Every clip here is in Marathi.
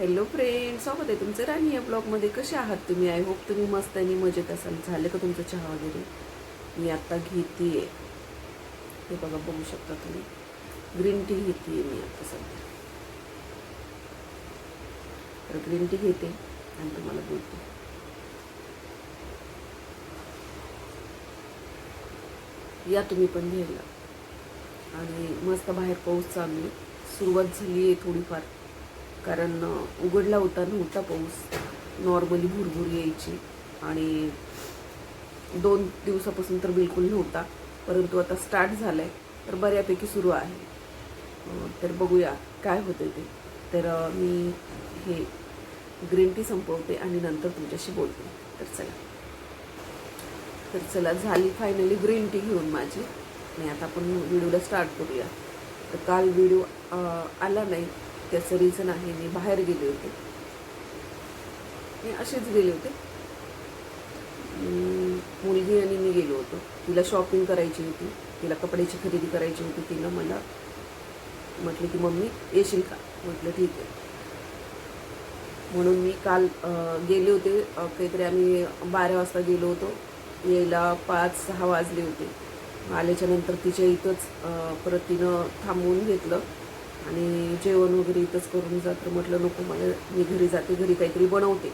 हॅलो फ्रेंड स्वागत आहे तुमचं राणी या ब्लॉगमध्ये कसे आहात तुम्ही? आय होप तुम्ही मस्त आणि मजेत असाल. झालं का तुमचं चहा वगैरे? मी आत्ता घेते आहे हे बघा बघू शकता तुम्ही. ग्रीन टी घेते आहे मी आता सध्या. तर ग्रीन टी घेते आणि तुम्हाला बोलते. या तुम्ही पण घ्यायला. आणि मस्त बाहेर पाऊस चालू सुरुवात झाली आहे थोडीफार. कारण उघडला होता नव्हता पाऊस. नॉर्मली भुरभुर यायची. आणि दोन दिवसापासून तर बिलकुल नव्हता. परंतु आता स्टार्ट झालं आहे तर बऱ्यापैकी सुरू आहे. तर बघूया काय होतं ते. तर मी हे ग्रीन टी संपवते आणि नंतर तुमच्याशी बोलते. तर चला. तर चला झाली फायनली ग्रीन टी घेऊन माझी. आणि आता आपण व्हिडिओला स्टार्ट करूया. तर काल व्हिडिओ आला नाही. त्याचं रिझन आहे. मी बाहेर गेले होते. मी असेच गेले होते. मुलगी आणि मी गेलो होतो. तिला शॉपिंग करायची होती. तिला कपड्याची खरेदी करायची होती. तिनं मला म्हटलं की मम्मी येशील का? म्हटलं ठीक आहे. म्हणून मी काल गेले होते. काहीतरी आम्ही बारा वाजता गेलो होतो. यायला पाच सहा वाजले होते. आल्याच्यानंतर तिच्या इथंच परत तिनं थांबवून घेतलं. आणि जेवण वगैरे इथंच करून जात तर म्हटलं नको मला मी घरी जाते घरी काहीतरी बनवते.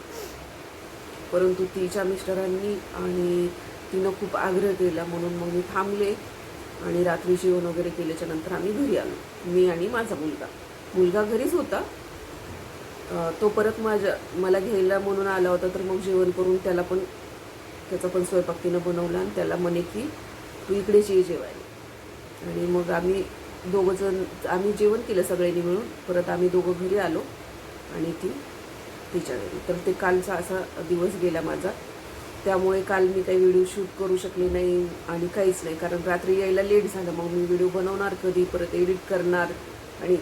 परंतु तिच्या मिस्टरांनी आणि तिनं खूप आग्रह केला. म्हणून मग मी थांबले आणि रात्री जेवण वगैरे केल्याच्यानंतर आम्ही घरी आलो. मी आणि माझा मुलगा. मुलगा घरीच होता. तो परत माझ्या मला घ्यायला म्हणून आला होता. तर मग जेवण करून त्याला पण त्याचा पण स्वयंपाक तिनं बनवला आणि त्याला म्हणे की तू इकडेच ये जेवायला. आणि मग आम्ही दोघंजण आम्ही जेवण केलं सगळ्यांनी मिळून. परत आम्ही दोघं घरी आलो आणि ती तिच्या घरी. तर ते कालचा असा दिवस गेला माझा. त्यामुळे काल मी काही व्हिडिओ शूट करू शकले नाही आणि काहीच नाही. कारण रात्री यायला लेट झालं. मग मी व्हिडिओ बनवणार कधी परत एडिट करणार आणि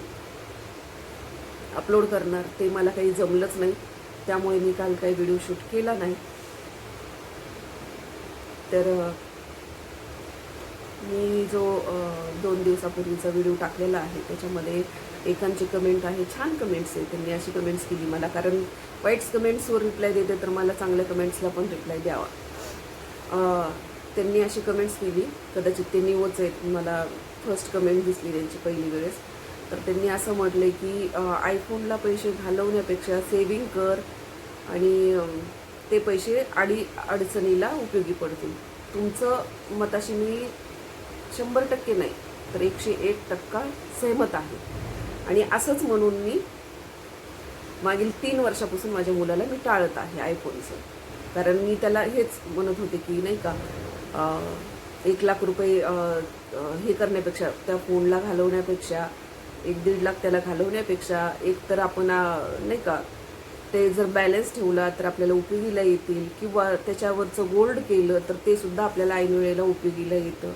अपलोड करणार ते मला काही जमलंच नाही. त्यामुळे मी काल काही व्हिडिओ शूट केला नाही. तर मी जो दोन दिवसापूर्वीचा व्हिडिओ टाकलेला आहे त्याच्यामध्ये एकांची कमेंट आहे छान कमेंट्स आहे त्यांनी अशी कमेंट्स केली मला कारण वाईट्स कमेंट्सवर रिप्लाय देते तर मला चांगल्या कमेंट्सला पण रिप्लाय द्यावा. त्यांनी अशी कमेंट्स केली. कदाचित ते न्यूच आहेत मला फर्स्ट कमेंट दिसली त्यांची पहिली वेळेस. तर त्यांनी असं म्हटलं की आयफोनला पैसे घालवण्यापेक्षा सेविंग कर आणि ते पैसे आडी अडचणीला उपयोगी पडतील. तुमचं मताशी मी शंभर टक्के नाही तर एकशे एक टक्का सहमत आहे. आणि असंच म्हणून मी मागील तीन वर्षापासून माझ्या मुलाला मी टाळत आहे आयफोनचं कारण मी त्याला हेच म्हणत होते की नाही का एक लाख रुपये हे करण्यापेक्षा त्या फोनला घालवण्यापेक्षा एक दीड लाख त्याला घालवण्यापेक्षा एक तर आपण नाही का ते जर बॅलन्स ठेवला तर आपल्याला उपयोगीला येतील किंवा त्याच्यावरचं गोल्ड केलं तर ते सुद्धा आपल्याला ऐन वेळेला उपयोगीला येतं.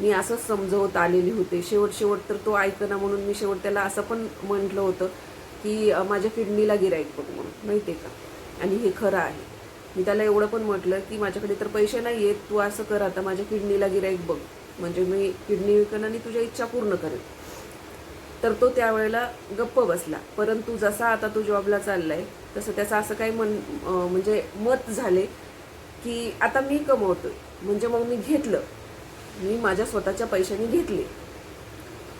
मी असंच समजवत आलेली होते. शेवट शेवट तर तो ऐकना म्हणून मी शेवट त्याला असं पण म्हटलं होतं की माझ्या किडनीला गिराईक बघ म्हणून. माहिती आहे का? आणि हे खरं आहे. मी त्याला एवढं पण म्हटलं की माझ्याकडे तर पैसे नाही आहेत तू असं कर आता माझ्या किडनीला गिराईक बघ. म्हणजे मी किडनी विकन आणि तुझ्या इच्छा पूर्ण करेन. तर तो त्यावेळेला गप्प बसला. परंतु जसा आता तो जॉबला चालला आहे तसं त्याचं असं काही मन म्हणजे मत झाले की आता मी कमवतो म्हणजे मग मी घेतलं. मी माझ्या स्वतःच्या पैशाने घेतले.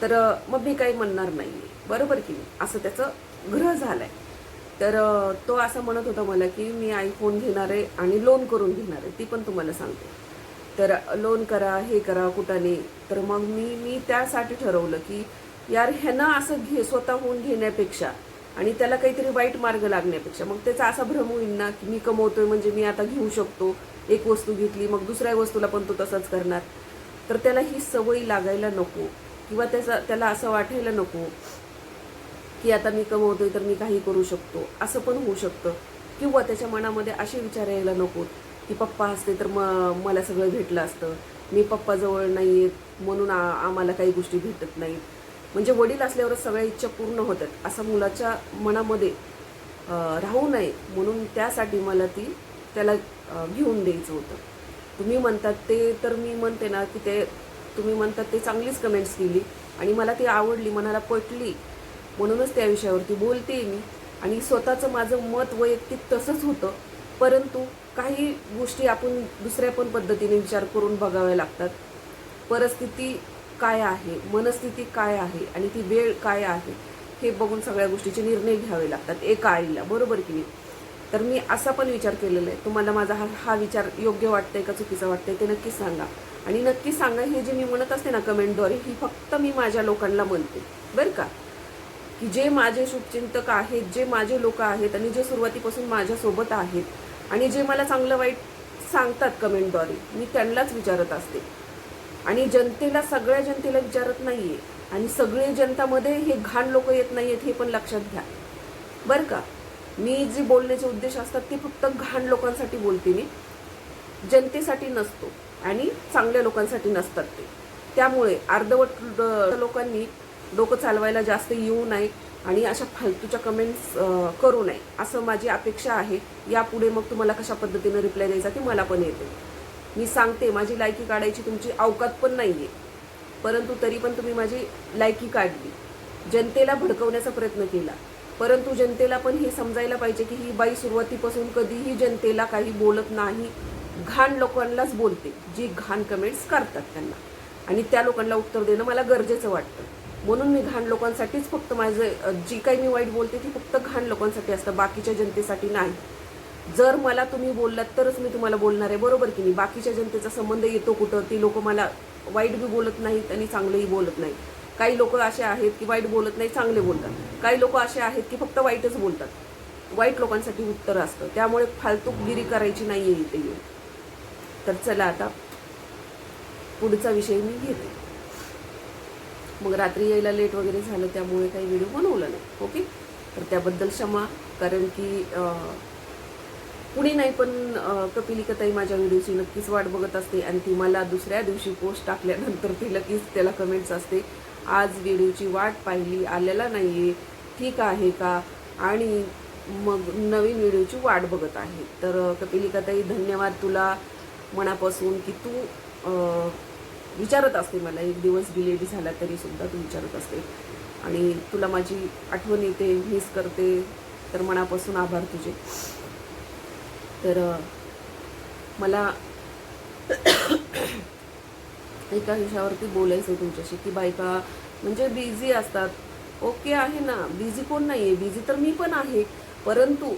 तर मग मी काही म्हणणार नाही बरोबर की नाही? असं त्याचं ग्रह झालंय. तर तो असं म्हणत होता मला की मी आयफोन घेणार आहे आणि लोन करून घेणार आहे. ती पण तुम्हाला सांगते. तर लोन करा हे करा कुठाने तर मग मी मी त्यासाठी ठरवलं की यार ह्यानं असं घे स्वतःहून घेण्यापेक्षा आणि त्याला काहीतरी वाईट मार्ग लागण्यापेक्षा मग त्याचा असा भ्रम होईल ना की मी कमवतोय म्हणजे मी आता घेऊ शकतो. एक वस्तू घेतली मग दुसऱ्या वस्तूला पण तो तसंच करणार. तर त्याला ही सवय लागायला नको. किंवा त्याचा त्याला असं वाटायला नको की आता मी कमवतोय तर मी काही करू शकतो. असं पण होऊ शकतं. किंवा त्याच्या मनामध्ये असे विचार यायला नको की पप्पा असते तर म मला सगळं भेटलं असतं. मी पप्पाजवळ नाही आहेत म्हणून आ आम्हाला काही गोष्टी भेटत नाहीत. म्हणजे वडील असल्यावरच सगळ्या इच्छा पूर्ण होतात. असं मुलाच्या मनामध्ये राहू नये. म्हणून त्यासाठी मला ती त्याला घेऊन द्यायचं होतं. तुम्ही म्हणतात ते तर मी म्हणते ना की ते तुम्ही म्हणतात ते चांगलीच कमेंट्स केली. आणि मला ती आवडली मनाला पटली. म्हणूनच त्या विषयावरती बोलते मी. आणि स्वतःचं माझं मत वैयक्तिक तसंच होतं. परंतु काही गोष्टी आपण दुसऱ्या पण पद्धतीने विचार करून बघाव्या लागतात. परिस्थिती काय आहे मनस्थिती काय आहे आणि ती वेळ काय आहे हे बघून सगळ्या गोष्टीचे निर्णय घ्यावे लागतात. एका आईला बरोबर की नाही? तर मी असा पण विचार केलेला आहे. तुम्हाला माझा हा हा विचार योग्य वाटतंय का चुकीचा वाटतंय ते नक्कीच सांगा. आणि नक्की सांगा हे जे मी म्हणत असते ना कमेंटद्वारे ही फक्त मी माझ्या लोकांना म्हणते बरं का? की जे माझे शुभचिंतक आहेत जे माझे लोक आहेत आणि जे सुरुवातीपासून माझ्यासोबत आहेत आणि जे मला चांगलं वाईट सांगतात कमेंटद्वारे मी त्यांनाच विचारत असते. आणि जनतेला सगळ्या जनतेला विचारत नाही आहे आणि सगळे जनतामध्ये हे घाण लोक येत नाही आहेत हे पण लक्षात घ्या. बरं का? मी जे बोलण्याचे उद्देश असतात ते फक्त घाण लोकांसाठी बोलते मी. जनतेसाठी नसतो आणि चांगल्या लोकांसाठी नसतात ते. त्यामुळे अर्धवट लोकांनी डोकं चालवायला जास्त येऊ नये आणि अशा फालतूच्या कमेंट्स करू नये. असं माझी अपेक्षा आहे. यापुढे मग तुम्हाला कशा पद्धतीनं रिप्लाय द्यायचा ते मला पण येते. मी सांगते माझी लायकी काढायची तुमची अवकात पण नाही आहे परंतु तरी पण तुम्ही माझी लायकी काढली. जनतेला भडकवण्याचा प्रयत्न केला. परंतु जनतेला पण हे समजायला पाहिजे की ही बाई सुरुवातीपासून कधीही जनतेला काही बोलत नाही. घाण लोकांनाच बोलते जी घाण कमेंट्स करतात त्यांना. आणि त्या लोकांना उत्तर देणं मला गरजेचं वाटतं. म्हणून मी घाण लोकांसाठीच फक्त माझं जी काही मी वाईट बोलते ती फक्त घाण लोकांसाठी असतं बाकीच्या जनतेसाठी नाही. जर मला तुम्ही बोललात तरच मी तुम्हाला बोलणार आहे बरोबर की नाही? बाकीच्या जनतेचा संबंध येतो कुठं? ती लोक मला वाईट बी बोलत नाहीत आणि चांगलंही बोलत नाहीत. काही लोक असे आहेत की वाईट बोलत नाही चांगले बोलतात. काही लोक असे आहेत की फक्त वाईटच बोलतात. वाईट लोकांसाठी उत्तर असतं. त्यामुळे फालतूगिरी करायची नाही आहे इथे येऊन. तर चला आता पुढचा विषय मी घेते. मग रात्री यायला लेट वगैरे झालं त्यामुळे काही व्हिडिओ बनवला नाही. ओके तर त्याबद्दल क्षमा कारण की कुणी नाही पण कपिलिकताई कपिलिकाताई माझ्या व्हिडिओची नक्कीच वाट बघत असते आणि ती मला दुसऱ्या दिवशी पोस्ट टाकल्यानंतर ती लगेच त्याला कमेंट्स असते. आज व्हिडिओची वाट पाहिली आलेला नाही आहे ठीक आहे का? आणि मग नवीन व्हिडिओची वाट बघत आहे. तर कपिलिकाताई धन्यवाद तुला मनापासून की तू विचारत असते मला. एक दिवस डिलेट झाला तरी सुद्धा तू विचारत असते. आणि तुला माझी आठवण येते मिस करते. तर मनापासून आभार तुझे. तर मला एका विषयावरती बोलायचं आहे तुमच्याशी की बायका म्हणजे बिझी असतात. ओके आहे ना. बिझी कोण नाही आहे बिझी तर मी पण आहे. परंतु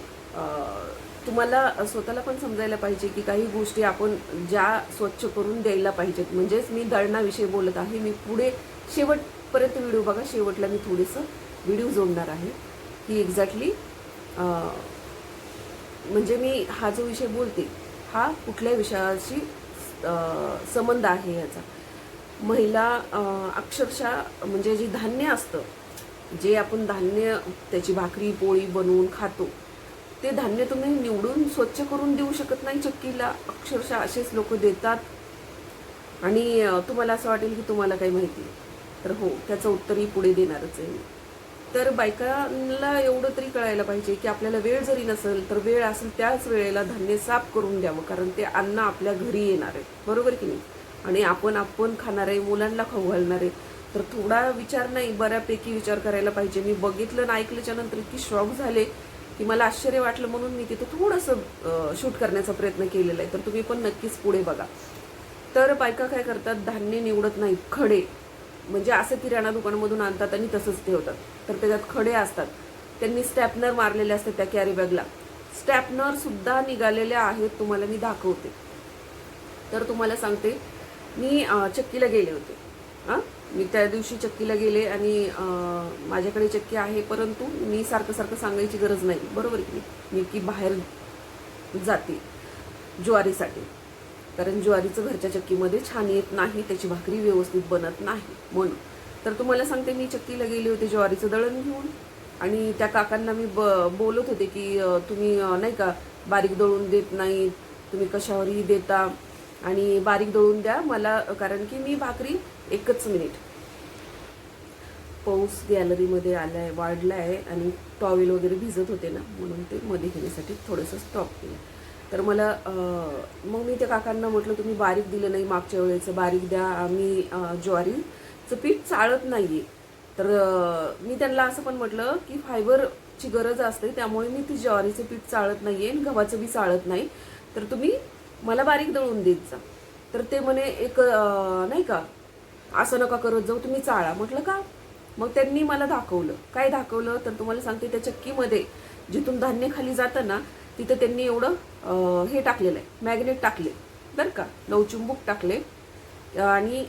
तुम्हाला स्वतःला पण समजायला पाहिजे की काही गोष्टी आपण ज्या स्वच्छ करून द्यायला पाहिजेत. म्हणजेच मी दळणाविषयी बोलत आहे. मी पुढे शेवटपर्यंत व्हिडिओ बघा. शेवटला मी थोडंसं व्हिडिओ जोडणार आहे. की एक्झॅक्टली म्हणजे मी हा जो विषय बोलते हा कुठल्या विषयाशी संबंध आहे याचा. महिला अक्षरशः म्हणजे जे धान्य असतं जे आपण धान्य त्याची भाकरी पोळी बनवून खातो ते धान्य तुम्ही निवडून स्वच्छ करून देऊ शकत नाही चक्कीला. अक्षरशः असेच लोक देतात. आणि तुम्हाला असं वाटेल की तुम्हाला काही माहिती तर हो त्याचं उत्तरही पुढे देणारच आहे तर बायकांना एवढं तरी कळायला पाहिजे की आपल्याला वेळ जरी नसेल तर वेळ असेल त्याच वेळेला धान्य साफ करून द्यावं कारण ते अन्न आपल्या घरी येणार आहे बरोबर की नाही? आणि आपण आपण खाणार आहे मुलांना खाऊ घालणार. आहे तर थोडा विचार नाही बऱ्यापैकी विचार करायला पाहिजे. मी बघितलं ना ऐकल्याच्या नंतर इतकी शॉक झाले की मला आश्चर्य वाटलं म्हणून मी तिथं थोडंसं शूट करण्याचा प्रयत्न केलेला आहे. तर तुम्ही पण नक्कीच पुढे बघा. तर बायका काय करतात धान्य निवडत नाहीत खडे. म्हणजे असं किराणा दुकानामधून आणतात आणि तसंच ठेवतात. तर त्याच्यात खडे असतात. त्यांनी स्टॅपनर मारलेले असतात त्या कॅरी बॅगला स्टॅपनर सुद्धा निघालेल्या आहेत तुम्हाला मी दाखवते. तर तुम्हाला सांगते मी चक्कीला गेले होते. हां मी त्या दिवशी चक्कीला गेले आणि माझ्याकडे चक्की आहे परंतु मी सारखं सारखं सांगायची गरज नाही. बरोबर की मी की बाहेर जाते ज्वारीसाठी. कारण ज्वारीचं घरच्या चक्कीमध्ये छान येत नाही त्याची भाकरी व्यवस्थित बनत नाही म्हणून. तर तुम्हाला सांगते मी चक्कीला गेले होते ज्वारीचं दळण घेऊन. आणि त्या काकांना मी ब बोलत होते की तुम्ही नाही का बारीक दळून देत नाही तुम्ही कशावरही देता. आणि बारीक दळून द्या. मला कारण की मी भाकरी एकच मिनिट पाऊस गॅलरीमध्ये आलाय वाढला आहे आणि टॉवेल वगैरे भिजत होते ना म्हणून ते मध्ये घेण्यासाठी थोडंसं स्टॉप केलं. तर मला मग मी त्या काकांना म्हटलं तुम्ही बारीक दिलं नाही मागच्या वेळेचं बारीक द्या. आम्ही ज्वारीचं पीठ चाळत नाही आहे तर मी त्यांना असं पण म्हटलं की फायबरची गरज असते त्यामुळे मी ती ज्वारीचं पीठ चाळत नाही आणि गव्हाचं बी चाळत नाही. तर तुम्ही मला बारीक दळून देत जा तर ते म्हणे एक नाही का असं नका करत जाऊ तुम्ही चाळा. म्हटलं का? मग त्यांनी मला दाखवलं. काय दाखवलं? तर तुम्हाला सांगते त्या चक्कीमध्ये जिथून धान्य खाली जातं ना तिथं त्यांनी एवढं हे टाकलेलं आहे मॅग्नेट टाकले. बरं का? लवचुंबूक टाकले. आणि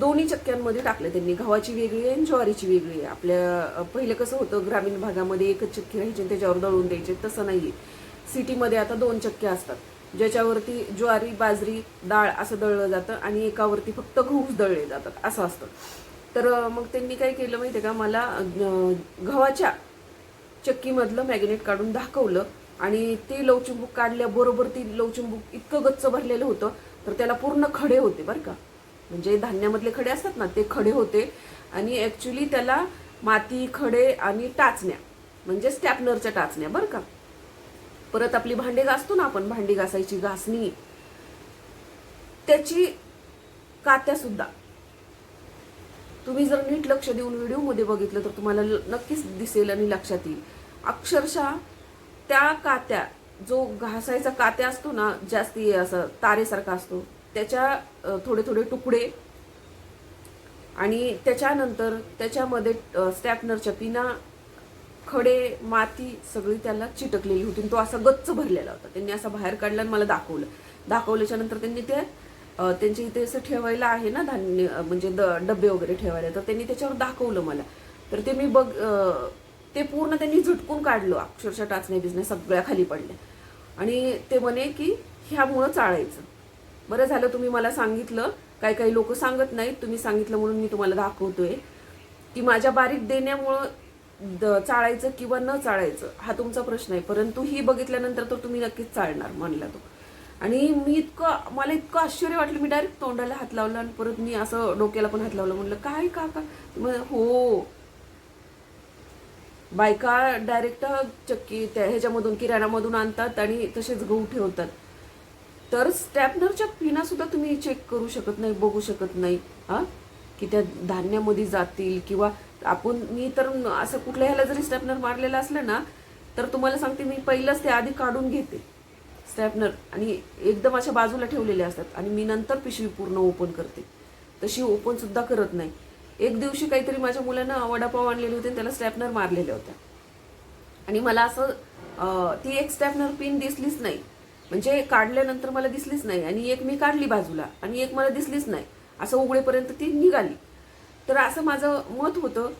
दोन्ही चक्क्यांमध्ये टाकले त्यांनी. गव्हाची वेगळी आहे आणि ज्वारीची वेगळी आहे. आपल्या पहिलं कसं होतं ग्रामीण भागामध्ये एकच चक्की राहायची आणि त्याच्यावर दळून द्यायचे. तसं नाहीये. सिटीमध्ये आता दोन चक्क्या असतात. ज्याच्यावरती ज्वारी बाजरी डाळ असं दळलं जातं आणि एकावरती फक्त गहूच दळले जातात असं असतं. तर मग त्यांनी काय केलं माहिती का? मला गव्हाच्या चक्कीमधलं मॅग्नेट काढून दाखवलं आणि ते लवचिंबूक काढल्याबरोबर ती लवचिंबूक इतकं गच्च भरलेलं होतं तर त्याला पूर्ण खडे होते बरं का. म्हणजे धान्यामधले खडे असतात ना ते खडे होते आणि ॲक्च्युली त्याला माती खडे आणि टाचण्या म्हणजे स्टॅपनरच्या टाचण्या बरं का. परत आपली भांडे घासतो ना आपण भांडी घासायची घासणी. त्याची कात्या सुद्धा. तुम्ही जर नीट लक्ष देऊन व्हिडिओमध्ये बघितलं तर तुम्हाला नक्कीच दिसेल आणि लक्षात येईल. अक्षरशः त्या कात्या जो घासायचा कात्या असतो ना जास्ती असं तारेसारखा असतो त्याच्या थोडे थोडे तुकडे आणि त्याच्यानंतर त्याच्यामध्ये स्टॅपनरच्या पिना खडे माती सगळी त्याला चिटकलेली होती. आणि तो असा गच्च भरलेला होता. त्यांनी असा बाहेर काढला आणि मला दाखवलं. दाखवल्याच्या नंतर त्यांनी ते त्यांच्या इथे असं ठेवायला आहे ना धान्य म्हणजे द डबे वगैरे ठेवायला. तर त्यांनी त्याच्यावर दाखवलं मला. तर ते मी बघ ते पूर्ण त्यांनी झटकून काढलं. अक्षरशः टाचण्या बिचण्या सगळ्या खाली पडल्या. आणि ते म्हणे की ह्यामुळं चाळायचं. बरं झालं तुम्ही मला सांगितलं. काही काही लोक सांगत नाहीत. तुम्ही सांगितलं म्हणून मी तुम्हाला दाखवतोय. की माझ्या बारीक देण्यामुळं द- चाळायचं किंवा न चाळायचं हा तुमचा प्रश्न आहे. परंतु ही बघितल्यानंतर तर तुम्ही नक्कीच चालणार म्हणला तो. आणि मी इतकं मला इतकं आश्चर्य वाटलं मी डायरेक्ट तोंडाला हात लावला आणि परत मी असं डोक्याला पण हात लावलं. म्हणलं काय काका का? हो. बायका डायरेक्ट चक्की त्या ह्याच्यामधून किराणामधून आणतात आणि तसेच गहू ठेवतात. तर स्टॅपनरच्या पिना सुद्धा तुम्ही चेक करू शकत नाही बघू शकत नाही हा? की त्या धान्यामध्ये जातील किंवा आपण मी तर असं कुठल्या ह्याला जरी स्टॅपनर मारलेलं असलं ना तर तुम्हाला सांगते मी पहिलंच ते आधी काढून घेते. स्टॅपनर आणि एकदम अशा बाजूला ठेवलेले असतात आणि मी नंतर पिशवी पूर्ण ओपन करते. तशी ओपन सुद्धा करत नाही. एक दिवशी काहीतरी माझ्या मुलांना वडापाव आणलेले होते त्याला स्टॅपनर मारलेल्या होत्या. आणि मला असं ती एक स्टॅपनर पिन दिसलीच नाही. म्हणजे काढल्यानंतर मला दिसलीच नाही आणि एक मी काढली बाजूला आणि एक मला दिसलीच नाही. असं उघडेपर्यंत ती निघाली. तर असं माझं मत होतं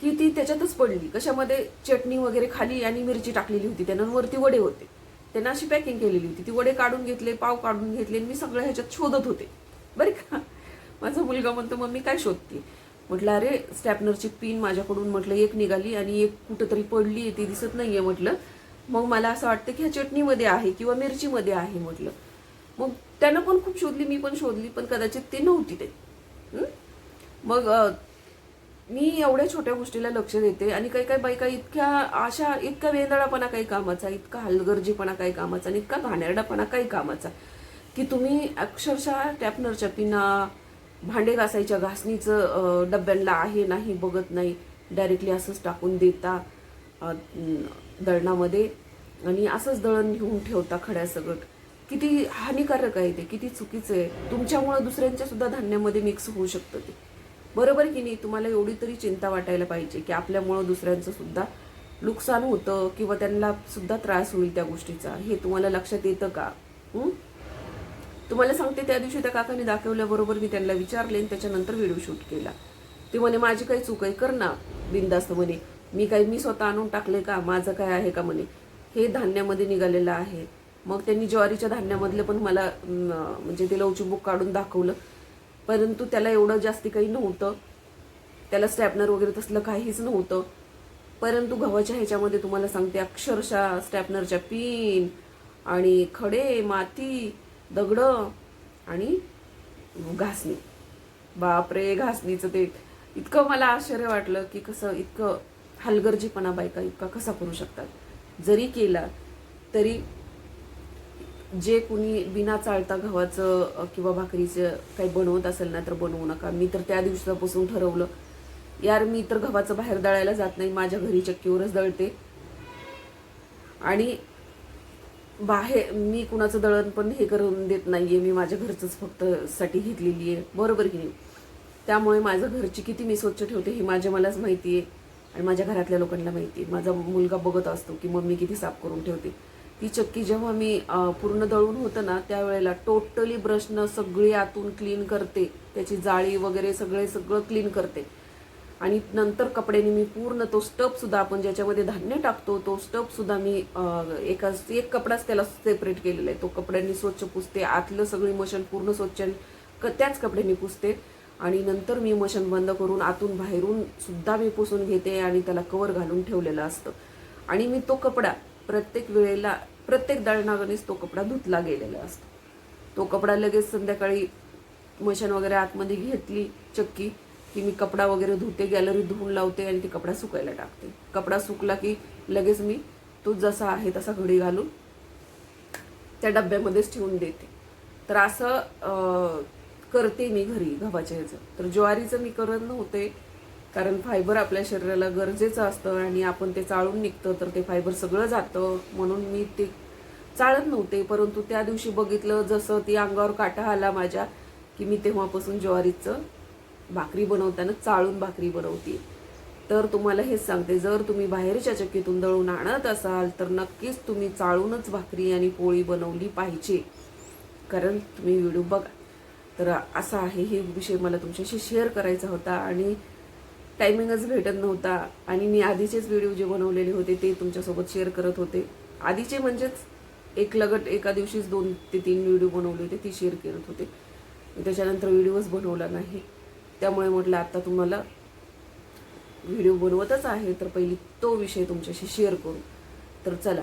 की ती त्याच्यातच पडली. कशामध्ये चटणी वगैरे खाली आणि मिरची टाकलेली होती. त्यानं वरती वडे होते. त्यांना अशी पॅकिंग केलेली होती. ती वडे काढून घेतले पाव काढून घेतले आणि मी सगळं ह्याच्यात शोधत होते. बरं का? माझा मुलगा म्हणतो मम्मी काय शोधते? म्हटलं अरे स्टॅपनरची पिन माझ्याकडून म्हटलं एक निघाली आणि एक कुठंतरी पडली आहे ती दिसत नाही आहे म्हटलं. मग मला असं वाटतं की ह्या चटणीमध्ये आहे किंवा मिरचीमध्ये आहे म्हटलं. मग त्यानं पण खूप शोधली मी पण शोधली पण कदाचित ती नव्हती ते. मग मी एवढ्या छोट्या गोष्टीला लक्ष देते आणि काही काही बायका इतक्या अशा इतका वेंदळापणा काही कामाचा इतका हलगर्जीपणा काही कामाचा आणि इतका घाणेरडापणा काही कामाचा की तुम्ही अक्षरशः टॅपनरच्या पिना भांडे घासायच्या घासणीचं डब्यांना आहे नाही बघत नाही डायरेक्टली असंच टाकून देता दळणामध्ये आणि असंच दळण घेऊन ठेवता खड्या सगळं. किती हानिकारक आहे ते किती चुकीचं आहे. तुमच्यामुळं दुसऱ्यांच्या सुद्धा धान्यामध्ये मिक्स होऊ शकतं ते. बरोबर की नाही? तुम्हाला एवढी तरी चिंता वाटायला पाहिजे की आपल्यामुळं दुसऱ्यांचं सुद्धा नुकसान होतं किंवा त्यांना सुद्धा त्रास होईल त्या गोष्टीचा. हे तुम्हाला लक्षात येतं का? तुम्हाला सांगते त्या दिवशी त्या काकाने दाखवल्याबरोबर मी त्यांना विचारले आणि त्याच्यानंतर व्हिडिओ शूट केला. ते म्हणे माझी काही चूक आहे कर ना. बिंदास्त म्हणे मी काही मी स्वतः आणून टाकले का? माझं काय आहे का? म्हणे हे धान्यामध्ये निघालेलं आहे. मग त्यांनी ज्वारीच्या धान्यामधलं पण मला म्हणजे ते लवचिबूक काढून दाखवलं. परंतु त्याला एवढं जास्ती काही नव्हतं. त्याला स्टॅपनर वगैरे तसलं काहीच नव्हतं. परंतु गव्हाच्या ह्याच्यामध्ये तुम्हाला सांगते अक्षरशः स्टॅपनरच्या पिन आणि खडे माती दगडं आणि घासणी. बापरे घासणीचं ते. इतकं मला आश्चर्य वाटलं की कसं इतकं हलगर्जीपणा बायका इतका कसा करू शकतात. जरी केला तरी जे कुणी बिना चालता गव्हाचं किंवा भाकरीचं काही बनवत असेल ना तर बनवू नका. मी तर त्या दिवसापासून ठरवलं यार मी तर गव्हाचं बाहेर दळायला जात नाही माझ्या घरी चक्कीवरच दळते. आणि बाहेर मी कुणाचं दळण पण हे करून देत नाही आहे मी माझ्या घरचंच फक्त साठी घेतलेली आहे. बरोबर की नाही? त्यामुळे माझं घरची किती मी स्वच्छ ठेवते हे माझ्या मलाच माहिती आहे आणि माझ्या घरातल्या लोकांना माहिती आहे माझा मुलगा बघत असतो की मम्मी किती साफ करून ठेवते. ती चक्की जेव्हा मी पूर्ण दळून होतं ना त्यावेळेला टोटली ब्रशनं सगळी आतून क्लीन करते. त्याची जाळी वगैरे सगळे सगळं क्लीन करते. आणि नंतर कपड्याने मी पूर्ण तो स्टपसुद्धा आपण ज्याच्यामध्ये धान्य टाकतो तो स्टपसुद्धा मी एका एक कपडाच त्याला सेपरेट केलेला आहे. तो कपड्यांनी स्वच्छ पुसते आतलं सगळी मशीन पूर्ण स्वच्छ क- त्याच कपड्यांनी पुसते. आणि नंतर मी मशीन बंद करून आतून बाहेरून सुद्धा मी पुसून घेते आणि त्याला कवर घालून ठेवलेलं असतं. आणि मी तो कपडा प्रत्येक वेळेला प्रत्येक दळणागणीस तो कपडा धुतला गेलेला असतो. तो कपडा लगेच संध्याकाळी मशीन वगैरे आतमध्ये घेतली चक्की की मी कपडा वगैरे धुते गॅलरीत धुवून लावते आणि ते कपडा सुकायला टाकते. कपडा सुकला की लगेच मी तो जसा आहे तसा घडी घालून त्या डब्यामध्येच ठेवून देते. तर असं करते मी घरी गव्हाच्या ह्याचं. तर ज्वारीचं मी करत नव्हते. कारण फायबर आपल्या शरीराला गरजेचं असतं आणि आपण ते चाळून निघतं तर ते फायबर सगळं जातं. म्हणून मी ते चाळत नव्हते परंतु त्या दिवशी बघितलं जसं ती अंगावर काटा आला माझ्या की मी तेव्हापासून ज्वारीचं भाकरी बनवताना चाळून भाकरी बनवते. तर तुम्हाला हेच सांगते जर तुम्ही बाहेरच्या चक्कीतून दळून आणत असाल तर नक्कीच तुम्ही चाळूनच भाकरी आणि पोळी बनवली पाहिजे. कारण तुम्ही व्हिडिओ बघा. तर असा आहे हे विषय मला तुमच्याशी शेअर करायचा होता आणि टायमिंगच भेटत नव्हता. आणि मी आधीचेच व्हिडिओ जे बनवलेले होते ते तुमच्यासोबत शेअर करत होते. आधीचे म्हणजेच एक लगट एका दिवशीच दोन ते तीन व्हिडिओ बनवले होते ती शेअर करत होते. मी त्याच्यानंतर व्हिडिओच बनवला नाही. त्यामुळे म्हटलं आत्ता तुम्हाला व्हिडिओ बनवतच आहे तर पहिली तो विषय तुमच्याशी शेअर करू. तर चला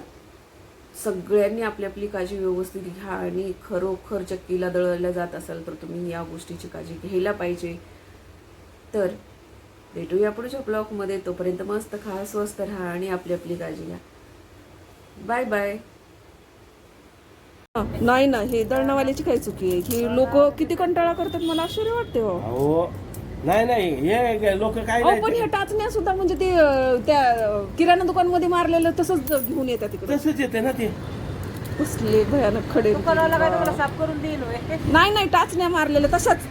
सगळ्यांनी आपली आपली काळजी व्यवस्थित घ्या आणि खरोखर चक्कीला दळल्या जात असाल तर तुम्ही या गोष्टीची काळजी घ्यायला पाहिजे. तर भेटूया पुढच्या ब्लॉगमध्ये. तोपर्यंत मस्त खा स्वस्त राहा आणि आपली आपली काळजी घ्या. Bye bye. नाही ना हे दळणावाल्याची काय चुकी आहे. ही लोक किती कंटाळा करतात मला आश्चर्य वाटते हो. अहो नाही नाही हे लोक काय अहो नाही पण ह्या टाचण्या सुद्धा म्हणजे ते अं, त्या अं, किराणा दुकानमध्ये मारलेलं तसंच घेऊन येतात तिकडे तसंच येते ना ते. कसले भयानक खडे. दुकानाला काय तुम्हाला साफ करून होय? नाही नाही टाचण्या मारलेल्या तशाच.